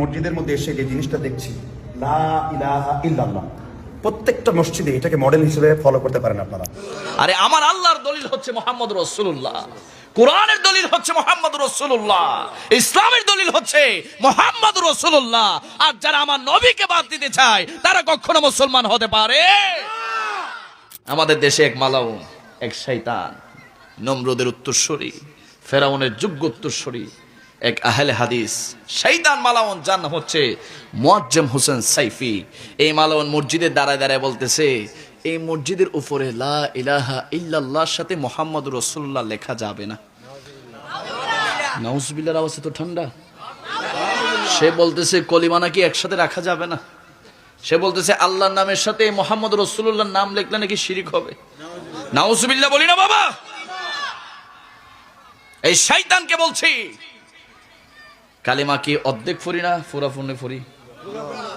মসজিদের মধ্যে এসে যে জিনিসটা দেখছি। প্রত্যেকটা মসজিদে এটাকে মডেল হিসেবে ফলো করতে পারেন আপনারা। আরে আমার আল্লাহর দলিল হচ্ছে মোহাম্মদ রসুল্লাহ কোরআনের দলিল হচ্ছে মোহাম্মদ রসুল্লাহ ইসলামের দলিল হচ্ছে মোহাম্মদ রসুল্লাহ আর যারা আমার নবীকে বাদ দিতে চায়, তারা কখনো মুসলমান হতে পারে। আমাদের দেশে এক মালাউন, এক শৈতান নমরুদের উত্তরস্বরী ফেরাউনের যোগ্য উত্তরস্বরী এক আহলে হাদিস। শৈতান মালাউন নাম হচ্ছে মুয়াজ্জম হোসেন সাইফি। এই মালাউন মসজিদের দাঁড়ায় দাঁড়ায় বলতেছে, এই মসজিদের উপরে লা ইলাহা ইল্লাল্লাহর সাথে মোহাম্মদ রসুল্লাহ লেখা যাবে না। নাউজবিল্লার আওয়াজ তো ঠান্ডা। সে বলতেছে, কলিমা নাকি একসাথে রাখা যাবে না? সে বলতেছে, আল্লাহর নামের সাথে মোহাম্মদ রসুল্লাহর নাম লিখলে নাকি শিরিক হবে? নাউজবিল্লাহ, বলি না বাবা। এই শৈতানকে বলছি কালিমা কি অর্ধেক ফরি না ফুরা ফুনে ফরি?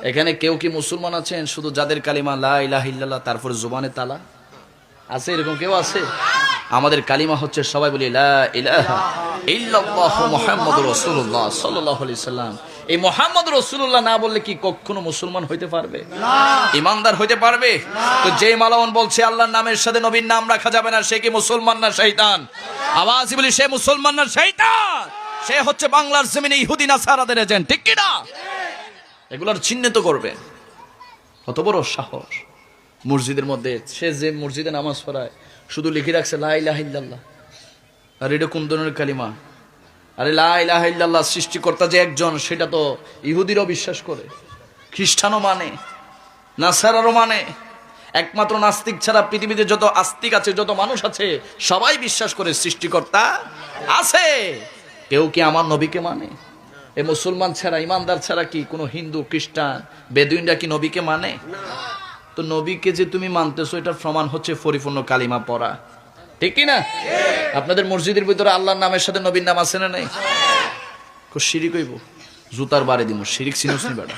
এখানে কেউ কি মুসলমান আছেন? শুধু যাদের কালিমা লা ইলাহা ইল্লাল্লাহ তারপরে জুবানে তালা? আছে এরকম কেউ আছে? আমাদের কালিমা হচ্ছে সবাই বলি সাল্লাম। এই মুহাম্মদ রাসূলুল্লাহ না বললে কি কখনো মুসলমান হইতে পারবে? ইমানদার হইতে পারবে? তো যে মালাউন বলছে আল্লাহর নামের সাথে নবীর নাম রাখা যাবে না সে কি মুসলমান না শয়তান? আওয়াজ বলি সে মুসলমান না শয়তান? সে হচ্ছে বাংলার জমিনে ইহুদি, নাসারাদের এজেন্ট ঠিক কি না এগুলোর চিহ্নিত করবে। কত বড় সাহস। মসজিদের মধ্যে সে যে মসজিদে নামাজ পড়ায়, শুধু লিখে রাখছে, লা ইলাহা ইল্লাল্লাহ। আর এটা কোন ধরনের কালিমা? আরে, লা ইলাহা ইল্লাল্লাহ সৃষ্টিকর্তা যে একজন, সেটা তো ইহুদিরও বিশ্বাস করে। খ্রিস্টানও মানে নাসারারও মানে। একমাত্র নাস্তিক ছাড়া পৃথিবীতে যত আস্তিক আছে, যত মানুষ আছে, সবাই বিশ্বাস করে সৃষ্টিকর্তা আছে। কেউ কি আমার নবীকে মানে? এ মুসলমান ছাড়া ইমানদার ছাড়া কি কোনো হিন্দু খ্রিস্টান বেদুইনরা কি নবীকে মানে? তো নবীকে যে তুমি মানতেছো এটার প্রমাণ হচ্ছে পরিপূর্ণ কালিমা পড়া। ঠিক কি না আপনাদের মসজিদের ভিতরে আল্লাহর নামের সাথে নবীর নাম আছে না নাই? শিরিক হইব। জুতার বারে দিব শিরিক সিনুস নি। বেটা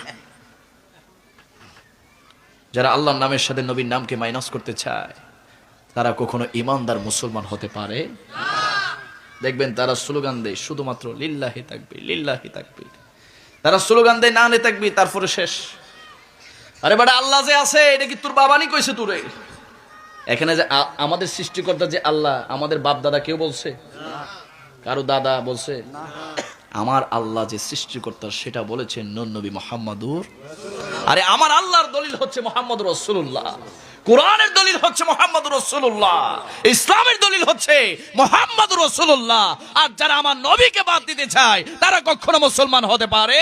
যারা আল্লাহর নামের সাথে নবীর নামকে মাইনাস করতে চায় তারা কখনো ইমানদার মুসলমান হতে পারে? দেখবেন তারা স্লোগান দেয় শুধুমাত্র লিল্লাহি থাকবে লিল্লাহি থাকবে তারা স্লোগান দেয় না নে থাকবি তারপরে শেষ। আরে বেটা আল্লাহ যে আছে, এটা কি তোর বাবানি কইছে তোরে? এখানে যে আমাদের সৃষ্টিকর্তা যে আল্লাহ, আমাদের বাপ দাদা কেউ বলছে? কারও দাদা বলছে? আমার আল্লাহ যে সৃষ্টিকর্তা, সেটা বলেছেন নবী মোহাম্মদুর আরে আমার আল্লাহর দলিল হচ্ছে মোহাম্মদ রসুল্লাহ কোরআনের দলিল হচ্ছে মোহাম্মদ রসুল্লাহ ইসলামের দলিল হচ্ছে মোহাম্মদ রসুল্লাহ আর যারা আমার নবীকে বাদ দিতে চায়, তারা কখনো মুসলমান হতে পারে?